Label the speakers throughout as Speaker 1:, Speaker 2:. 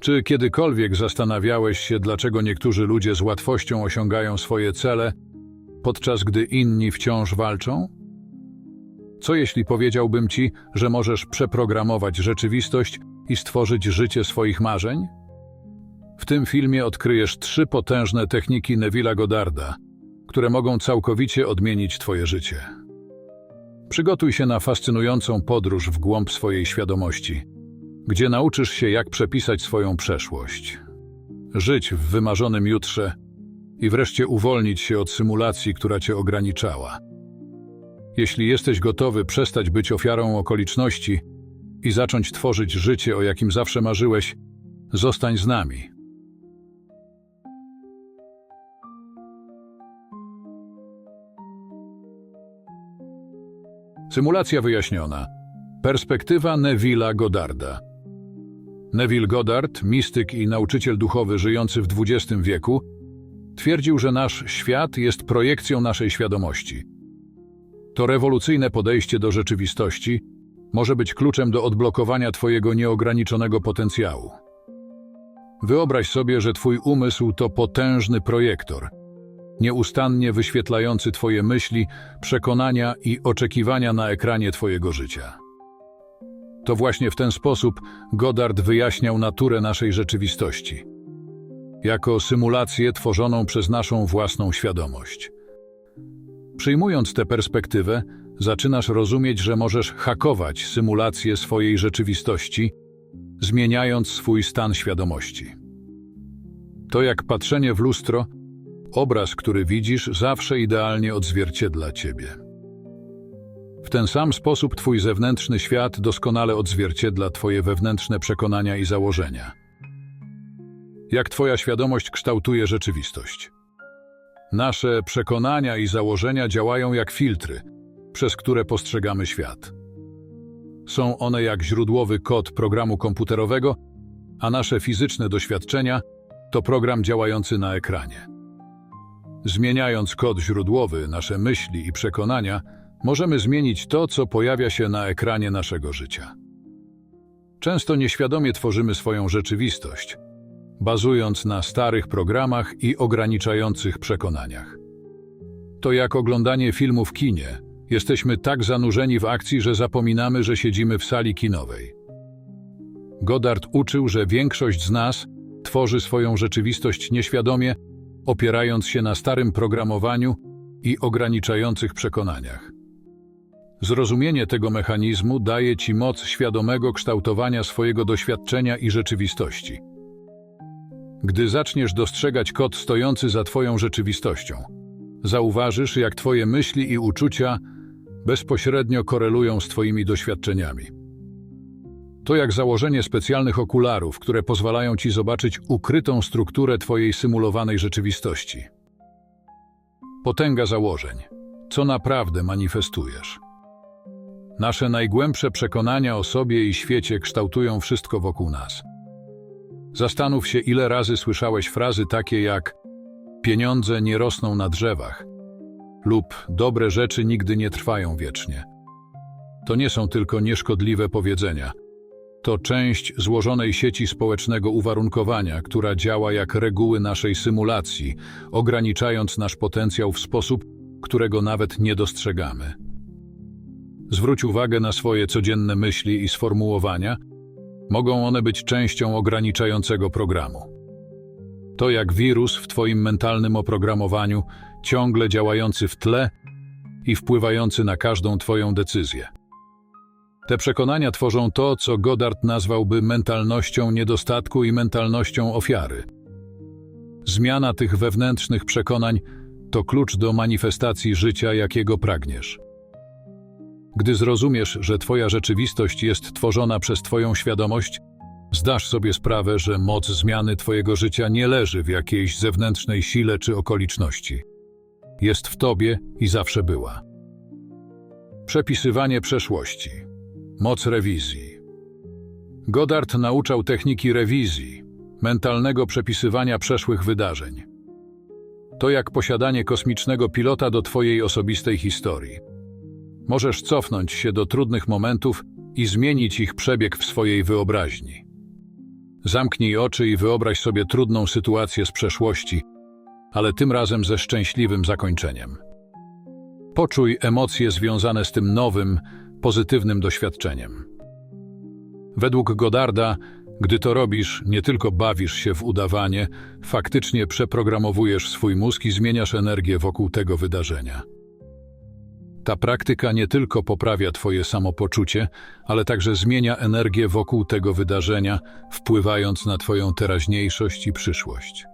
Speaker 1: Czy kiedykolwiek zastanawiałeś się, dlaczego niektórzy ludzie z łatwością osiągają swoje cele, podczas gdy inni wciąż walczą? Co jeśli powiedziałbym ci, że możesz przeprogramować rzeczywistość i stworzyć życie swoich marzeń? W tym filmie odkryjesz trzy potężne techniki Neville'a Goddarda, które mogą całkowicie odmienić twoje życie. Przygotuj się na fascynującą podróż w głąb swojej świadomości, gdzie nauczysz się, jak przepisać swoją przeszłość, żyć w wymarzonym jutrze i wreszcie uwolnić się od symulacji, która cię ograniczała. Jeśli jesteś gotowy przestać być ofiarą okoliczności i zacząć tworzyć życie, o jakim zawsze marzyłeś, zostań z nami. Symulacja wyjaśniona. Perspektywa Neville'a Goddarda. Neville Goddard, mistyk i nauczyciel duchowy żyjący w XX wieku, twierdził, że nasz świat jest projekcją naszej świadomości. To rewolucyjne podejście do rzeczywistości może być kluczem do odblokowania Twojego nieograniczonego potencjału. Wyobraź sobie, że Twój umysł to potężny projektor, nieustannie wyświetlający Twoje myśli, przekonania i oczekiwania na ekranie Twojego życia. To właśnie w ten sposób Goddard wyjaśniał naturę naszej rzeczywistości. Jako symulację tworzoną przez naszą własną świadomość. Przyjmując tę perspektywę, zaczynasz rozumieć, że możesz hakować symulację swojej rzeczywistości, zmieniając swój stan świadomości. To jak patrzenie w lustro, obraz, który widzisz, zawsze idealnie odzwierciedla ciebie. W ten sam sposób twój zewnętrzny świat doskonale odzwierciedla twoje wewnętrzne przekonania i założenia. Jak twoja świadomość kształtuje rzeczywistość. Nasze przekonania i założenia działają jak filtry, przez które postrzegamy świat. Są one jak źródłowy kod programu komputerowego, a nasze fizyczne doświadczenia to program działający na ekranie. Zmieniając kod źródłowy, nasze myśli i przekonania, możemy zmienić to, co pojawia się na ekranie naszego życia. Często nieświadomie tworzymy swoją rzeczywistość, bazując na starych programach i ograniczających przekonaniach. To jak oglądanie filmu w kinie. Jesteśmy tak zanurzeni w akcji, że zapominamy, że siedzimy w sali kinowej. Goddard uczył, że większość z nas tworzy swoją rzeczywistość nieświadomie, opierając się na starym programowaniu i ograniczających przekonaniach. Zrozumienie tego mechanizmu daje ci moc świadomego kształtowania swojego doświadczenia i rzeczywistości. Gdy zaczniesz dostrzegać kod stojący za Twoją rzeczywistością, zauważysz, jak Twoje myśli i uczucia bezpośrednio korelują z Twoimi doświadczeniami. To jak założenie specjalnych okularów, które pozwalają Ci zobaczyć ukrytą strukturę Twojej symulowanej rzeczywistości. Potęga założeń. Co naprawdę manifestujesz? Nasze najgłębsze przekonania o sobie i świecie kształtują wszystko wokół nas. Zastanów się, ile razy słyszałeś frazy takie jak pieniądze nie rosną na drzewach lub dobre rzeczy nigdy nie trwają wiecznie. To nie są tylko nieszkodliwe powiedzenia. To część złożonej sieci społecznego uwarunkowania, która działa jak reguły naszej symulacji, ograniczając nasz potencjał w sposób, którego nawet nie dostrzegamy. Zwróć uwagę na swoje codzienne myśli i sformułowania, mogą one być częścią ograniczającego programu. To jak wirus w Twoim mentalnym oprogramowaniu, ciągle działający w tle i wpływający na każdą Twoją decyzję. Te przekonania tworzą to, co Goddard nazwałby mentalnością niedostatku i mentalnością ofiary. Zmiana tych wewnętrznych przekonań to klucz do manifestacji życia, jakiego pragniesz. Gdy zrozumiesz, że Twoja rzeczywistość jest tworzona przez Twoją świadomość, zdasz sobie sprawę, że moc zmiany Twojego życia nie leży w jakiejś zewnętrznej sile czy okoliczności. Jest w Tobie i zawsze była. Przepisywanie przeszłości. Moc rewizji. Goddard nauczał techniki rewizji, mentalnego przepisywania przeszłych wydarzeń. To jak posiadanie kosmicznego pilota do Twojej osobistej historii. Możesz cofnąć się do trudnych momentów i zmienić ich przebieg w swojej wyobraźni. Zamknij oczy i wyobraź sobie trudną sytuację z przeszłości, ale tym razem ze szczęśliwym zakończeniem. Poczuj emocje związane z tym nowym, pozytywnym doświadczeniem. Według Godarda, gdy to robisz, nie tylko bawisz się w udawanie, faktycznie przeprogramowujesz swój mózg i zmieniasz energię wokół tego wydarzenia. Ta praktyka nie tylko poprawia Twoje samopoczucie, ale także zmienia energię wokół tego wydarzenia, wpływając na Twoją teraźniejszość i przyszłość.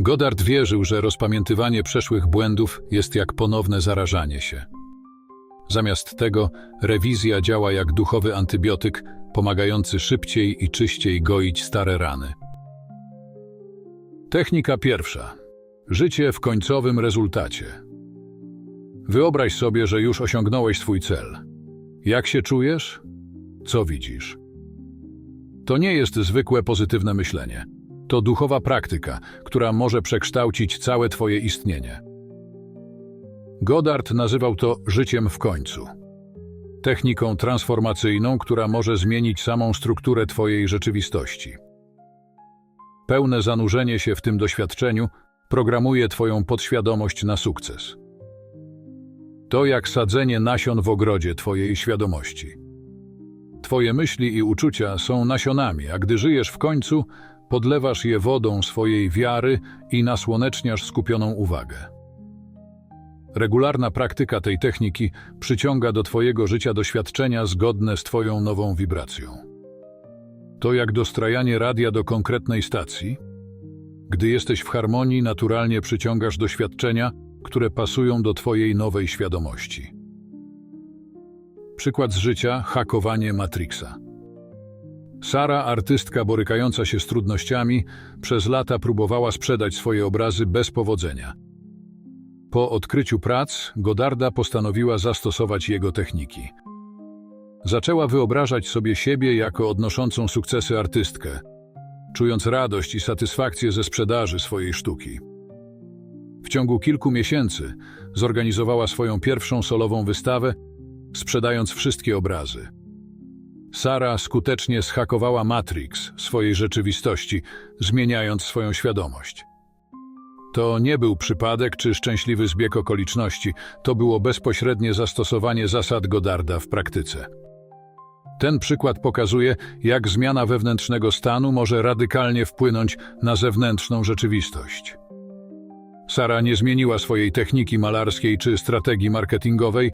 Speaker 1: Godard wierzył, że rozpamiętywanie przeszłych błędów jest jak ponowne zarażanie się. Zamiast tego rewizja działa jak duchowy antybiotyk, pomagający szybciej i czyściej goić stare rany. Technika pierwsza. Życie w końcowym rezultacie. Wyobraź sobie, że już osiągnąłeś swój cel. Jak się czujesz? Co widzisz? To nie jest zwykłe pozytywne myślenie. To duchowa praktyka, która może przekształcić całe Twoje istnienie. Goddard nazywał to życiem w końcu. Techniką transformacyjną, która może zmienić samą strukturę Twojej rzeczywistości. Pełne zanurzenie się w tym doświadczeniu programuje Twoją podświadomość na sukces. To jak sadzenie nasion w ogrodzie Twojej świadomości. Twoje myśli i uczucia są nasionami, a gdy żyjesz w końcu, podlewasz je wodą swojej wiary i nasłoneczniasz skupioną uwagę. Regularna praktyka tej techniki przyciąga do Twojego życia doświadczenia zgodne z Twoją nową wibracją. To jak dostrajanie radia do konkretnej stacji. Gdy jesteś w harmonii, naturalnie przyciągasz doświadczenia, które pasują do Twojej nowej świadomości. Przykład z życia hakowanie Matrixa. Sara, artystka borykająca się z trudnościami, przez lata próbowała sprzedać swoje obrazy bez powodzenia. Po odkryciu prac, Godarda postanowiła zastosować jego techniki. Zaczęła wyobrażać sobie siebie jako odnoszącą sukcesy artystkę, czując radość i satysfakcję ze sprzedaży swojej sztuki. W ciągu kilku miesięcy zorganizowała swoją pierwszą solową wystawę, sprzedając wszystkie obrazy. Sara skutecznie zhakowała Matrix swojej rzeczywistości, zmieniając swoją świadomość. To nie był przypadek czy szczęśliwy zbieg okoliczności, to było bezpośrednie zastosowanie zasad Godarda w praktyce. Ten przykład pokazuje, jak zmiana wewnętrznego stanu może radykalnie wpłynąć na zewnętrzną rzeczywistość. Sara nie zmieniła swojej techniki malarskiej czy strategii marketingowej,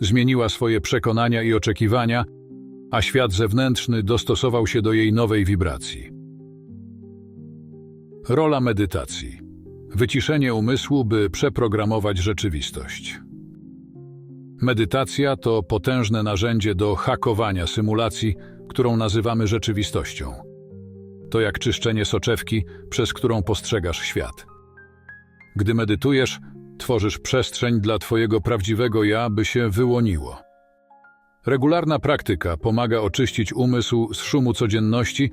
Speaker 1: zmieniła swoje przekonania i oczekiwania, a świat zewnętrzny dostosował się do jej nowej wibracji. Rola medytacji. Wyciszenie umysłu, by przeprogramować rzeczywistość. Medytacja to potężne narzędzie do hakowania symulacji, którą nazywamy rzeczywistością. To jak czyszczenie soczewki, przez którą postrzegasz świat. Gdy medytujesz, tworzysz przestrzeń dla Twojego prawdziwego ja, by się wyłoniło. Regularna praktyka pomaga oczyścić umysł z szumu codzienności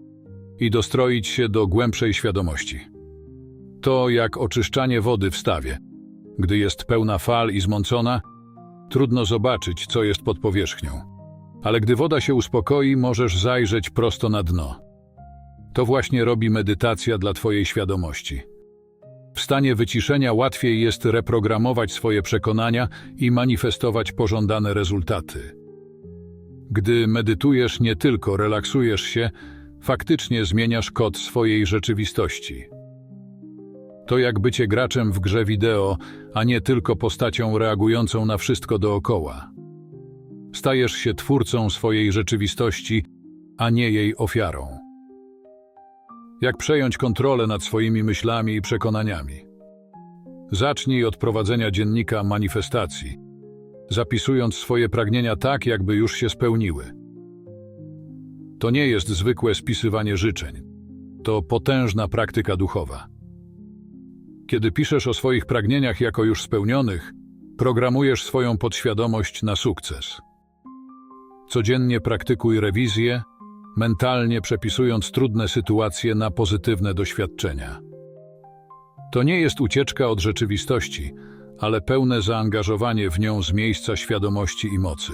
Speaker 1: i dostroić się do głębszej świadomości. To jak oczyszczanie wody w stawie. Gdy jest pełna fal i zmącona, trudno zobaczyć, co jest pod powierzchnią. Ale gdy woda się uspokoi, możesz zajrzeć prosto na dno. To właśnie robi medytacja dla Twojej świadomości. W stanie wyciszenia łatwiej jest reprogramować swoje przekonania i manifestować pożądane rezultaty. Gdy medytujesz, nie tylko relaksujesz się, faktycznie zmieniasz kod swojej rzeczywistości. To jak bycie graczem w grze wideo, a nie tylko postacią reagującą na wszystko dookoła. Stajesz się twórcą swojej rzeczywistości, a nie jej ofiarą. Jak przejąć kontrolę nad swoimi myślami i przekonaniami? Zacznij od prowadzenia dziennika manifestacji, zapisując swoje pragnienia tak, jakby już się spełniły. To nie jest zwykłe spisywanie życzeń. To potężna praktyka duchowa. Kiedy piszesz o swoich pragnieniach jako już spełnionych, programujesz swoją podświadomość na sukces. Codziennie praktykuj rewizję, mentalnie przepisując trudne sytuacje na pozytywne doświadczenia. To nie jest ucieczka od rzeczywistości, ale pełne zaangażowanie w nią z miejsca świadomości i mocy.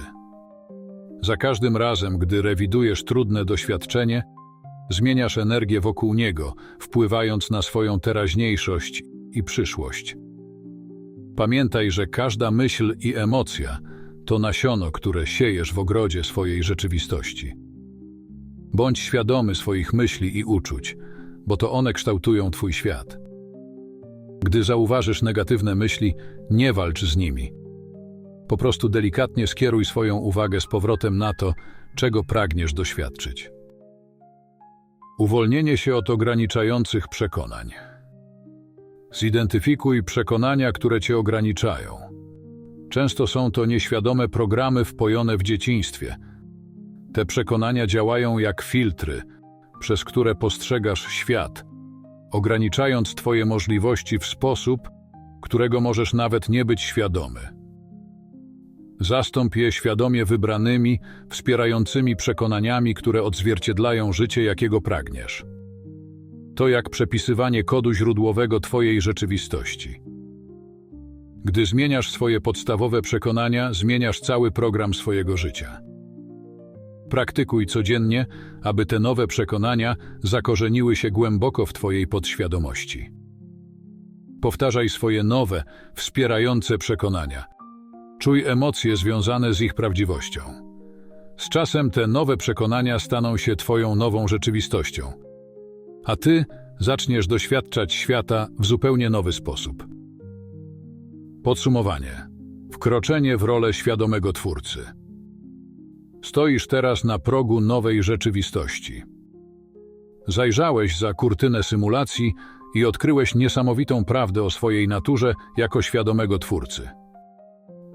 Speaker 1: Za każdym razem, gdy rewidujesz trudne doświadczenie, zmieniasz energię wokół niego, wpływając na swoją teraźniejszość i przyszłość. Pamiętaj, że każda myśl i emocja to nasiono, które siejesz w ogrodzie swojej rzeczywistości. Bądź świadomy swoich myśli i uczuć, bo to one kształtują Twój świat. Gdy zauważysz negatywne myśli, nie walcz z nimi. Po prostu delikatnie skieruj swoją uwagę z powrotem na to, czego pragniesz doświadczyć. Uwolnienie się od ograniczających przekonań. Zidentyfikuj przekonania, które cię ograniczają. Często są to nieświadome programy wpojone w dzieciństwie. Te przekonania działają jak filtry, przez które postrzegasz świat, ograniczając Twoje możliwości w sposób, którego możesz nawet nie być świadomy. Zastąp je świadomie wybranymi, wspierającymi przekonaniami, które odzwierciedlają życie, jakiego pragniesz. To jak przepisywanie kodu źródłowego Twojej rzeczywistości. Gdy zmieniasz swoje podstawowe przekonania, zmieniasz cały program swojego życia. Praktykuj codziennie, aby te nowe przekonania zakorzeniły się głęboko w Twojej podświadomości. Powtarzaj swoje nowe, wspierające przekonania. Czuj emocje związane z ich prawdziwością. Z czasem te nowe przekonania staną się Twoją nową rzeczywistością, a Ty zaczniesz doświadczać świata w zupełnie nowy sposób. Podsumowanie. Wkroczenie w rolę świadomego twórcy. Stoisz teraz na progu nowej rzeczywistości. Zajrzałeś za kurtynę symulacji i odkryłeś niesamowitą prawdę o swojej naturze jako świadomego twórcy.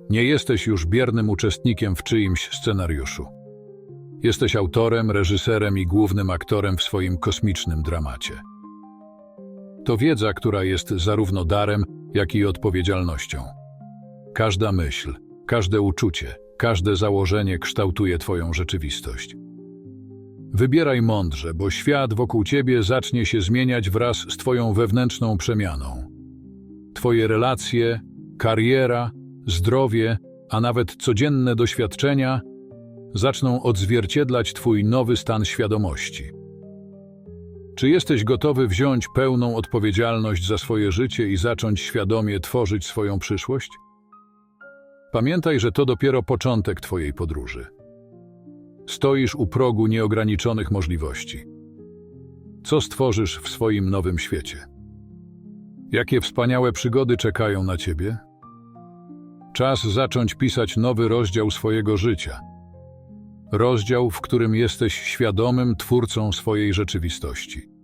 Speaker 1: Nie jesteś już biernym uczestnikiem w czyimś scenariuszu. Jesteś autorem, reżyserem i głównym aktorem w swoim kosmicznym dramacie. To wiedza, która jest zarówno darem, jak i odpowiedzialnością. Każda myśl, każde uczucie, każde założenie kształtuje Twoją rzeczywistość. Wybieraj mądrze, bo świat wokół Ciebie zacznie się zmieniać wraz z Twoją wewnętrzną przemianą. Twoje relacje, kariera, zdrowie, a nawet codzienne doświadczenia zaczną odzwierciedlać Twój nowy stan świadomości. Czy jesteś gotowy wziąć pełną odpowiedzialność za swoje życie i zacząć świadomie tworzyć swoją przyszłość? Pamiętaj, że to dopiero początek Twojej podróży. Stoisz u progu nieograniczonych możliwości. Co stworzysz w swoim nowym świecie? Jakie wspaniałe przygody czekają na Ciebie? Czas zacząć pisać nowy rozdział swojego życia. Rozdział, w którym jesteś świadomym twórcą swojej rzeczywistości.